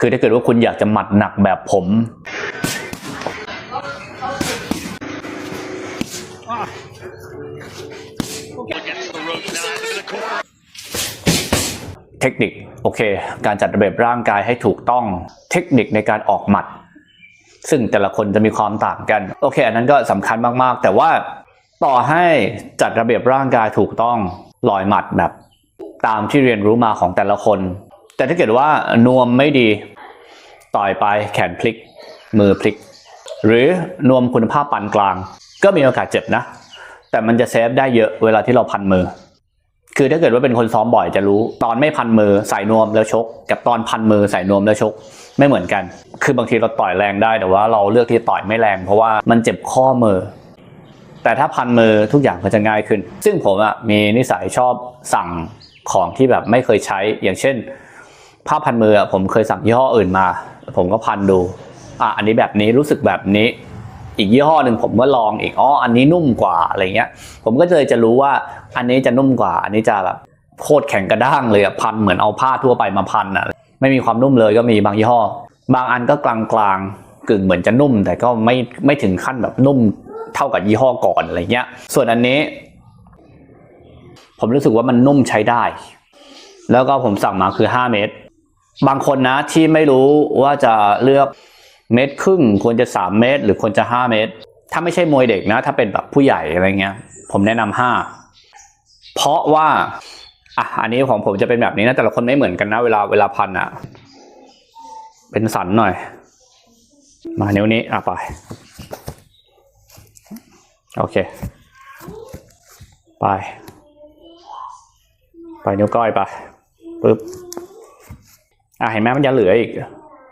คือถ้าเกิดว่าคุณอยากจะหมัดหนักแบบผม เทคนิคโอเค การจัดระเบียบร่างกายให้ถูกต้องเทคนิคในการออกหมัด ซึ่งแต่ละคนจะมีความต่างกัน โอเค อันนั้นก็สำคัญมากๆ แต่ว่าต่อให้จัดระเบียบร่างกายถูกต้องลอยหมัดแบบ ตามที่เรียนรู้มาของแต่ละคน แต่ถ้าเกิดว่านวมไม่ดีต่อยไปแขนพลิก มือพลิก หรือนวมคุณภาพปานกลาง ก็มีโอกาสเจ็บนะ แต่มันจะเซฟได้เยอะเวลาที่เราพันมือ คือถ้าเกิดว่าเป็นคนซ้อมบ่อยจะรู้ตอนไม่พันมือใส่นวมแล้วชก กับตอนพันมือใส่นวมแล้วชก ไม่เหมือนกัน คือบางทีเราต่อยแรงได้แต่ว่าเราเลือกที่ต่อยไม่แรง เพราะว่ามันเจ็บข้อมือ แต่ถ้าพันมือทุกอย่างก็จะง่ายขึ้น ซึ่งผมอะมีนิสัยชอบสั่งของที่แบบไม่เคยใช้อย่างเช่น ผ้าพันมืออะผมเคยสั่งยี่ห้ออื่นมา ผมก็พันดู อะอันนี้แบบนี้รู้สึกแบบนี้ อีกยี่ห้อหนึ่งผมก็ลองอีกอ๋ออันนี้นุ่มกว่าอะไรเงี้ย ผมก็เลยจะรู้ว่าอันนี้จะนุ่มกว่า อันนี้จะแบบโคตรแข็งกระด้างเลยอะพันเหมือนเอาผ้าทั่วไปมาพันอะไม่มีความนุ่มเลยก็มีบางยี่ห้อ บางอันก็กลางกลางๆกึ่งเหมือนจะนุ่ม แต่ก็ไม่ไม่ถึงขั้นแบบนุ่มเท่ากับยี่ห้อก่อนอะไรเงี้ย ส่วนอันนี้ ผมรู้สึกว่ามันนุ่มใช้ได้ แล้วก็ผมสั่งมาคือ 5 เมตร บางคนนะที่ไม่รู้ว่าจะเลือกเมตรครึ่งควรจะ 3 เมตร หรือควรจะ 5 เมตร ถ้าไม่ใช่มวยเด็กนะ ถ้าเป็นแบบผู้ใหญ่อะไรเงี้ย ผมแนะนำห้าเพราะว่าอะอันนี้ของผมจะเป็นแบบนี้นะแต่ละคนไม่เหมือนกันนะ เวลาเวลาพันอะ เป็นสันหน่อย มานิ้วนี้อะไป โอเค ไป ไปนิ้วก้อยไปปึ๊บ อะเห็นไหมมันจะเหลืออีก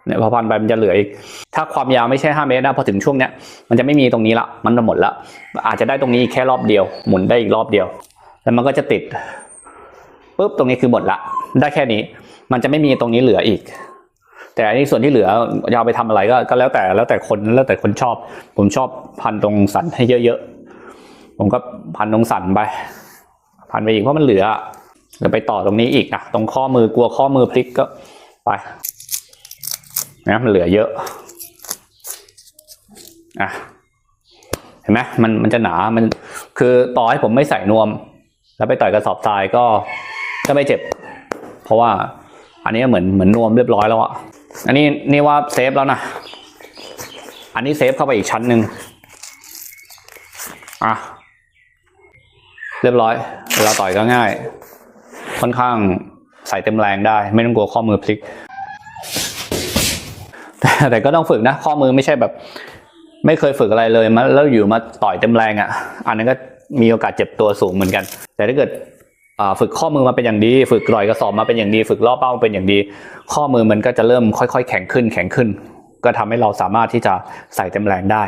เนี่ยพอพันไปมันจะเหลืออีก ถ้าความยาวไม่ใช่ 5 เมตรนะพอถึงช่วงเนี้ยมันจะไม่มีตรงนี้ละมันจะหมดละอาจจะได้ตรงนี้แค่รอบเดียว หมุนได้อีกรอบเดียว แล้วมันก็จะติดปุ๊บตรงนี้คือหมดละได้แค่นี้ มันจะไม่มีตรงนี้เหลืออีก แต่อันนี้ส่วนที่เหลือจะเอาไปทำอะไรก็ก็แล้วแต่แล้วแต่คนแล้วแต่คนชอบ ผมชอบพันตรงสันให้เยอะๆผมก็พันตรงสันไป พันไปอีกเพราะมันเหลือเดี๋ยวไปต่อตรงนี้อีกอะตรงข้อมือกลัวข้อมือพลิกก็ ไปนะมันเหลือเยอะอะเห็นไหมมันมันจะหนา มันคือต่อให้ผมไม่ใส่นวม แล้วไปต่อยกระสอบทรายก็ก็ไม่เจ็บ เพราะว่าอันนี้เหมือนเหมือนนวมเรียบร้อยแล้วอะอันนี้นี่ว่าเซฟแล้วนะอันนี้เซฟเข้าไปอีกชั้นหนึ่งอะเรียบร้อยเวลาต่อยก็ง่าย ค่อนข้าง ใส่เต็มแรงได้ ไม่ต้องกลัวข้อมือพลิกแต่แต่ก็ต้องฝึกนะ ข้อมือไม่ใช่แบบ ไม่เคยฝึกอะไรเลยมาแล้วอยู่มาต่อยเต็มแรงอะ อันนั้นก็มีโอกาสเจ็บตัวสูงเหมือนกัน แต่ถ้าเกิดฝึกข้อมือมาเป็นอย่างดี ฝึกลอยกระสอบมาเป็นอย่างดี ฝึกล่อเป้ามาเป็นอย่างดี ข้อมือมันก็จะเริ่มค่อยๆ แข็งขึ้น แข็งขึ้น ก็ทำให้เราสามารถที่จะใส่เต็มแรงได้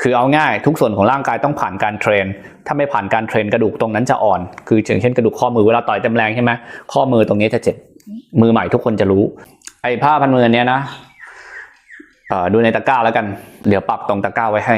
คือเอาง่ายทุกส่วนของร่างกายต้องผ่านการเทรน ถ้าไม่ผ่านการเทรนกระดูกตรงนั้นจะอ่อน คืออย่างเช่นกระดูกข้อมือเวลาต่อยเต็มแรงใช่ไหมข้อมือตรงนี้จะเจ็บ มือใหม่ทุกคนจะรู้ ไอ้ผ้าพันมือเนี้ยนะดูในตะกร้าแล้วกัน เดี๋ยวปักตรงตะกร้าไว้ให้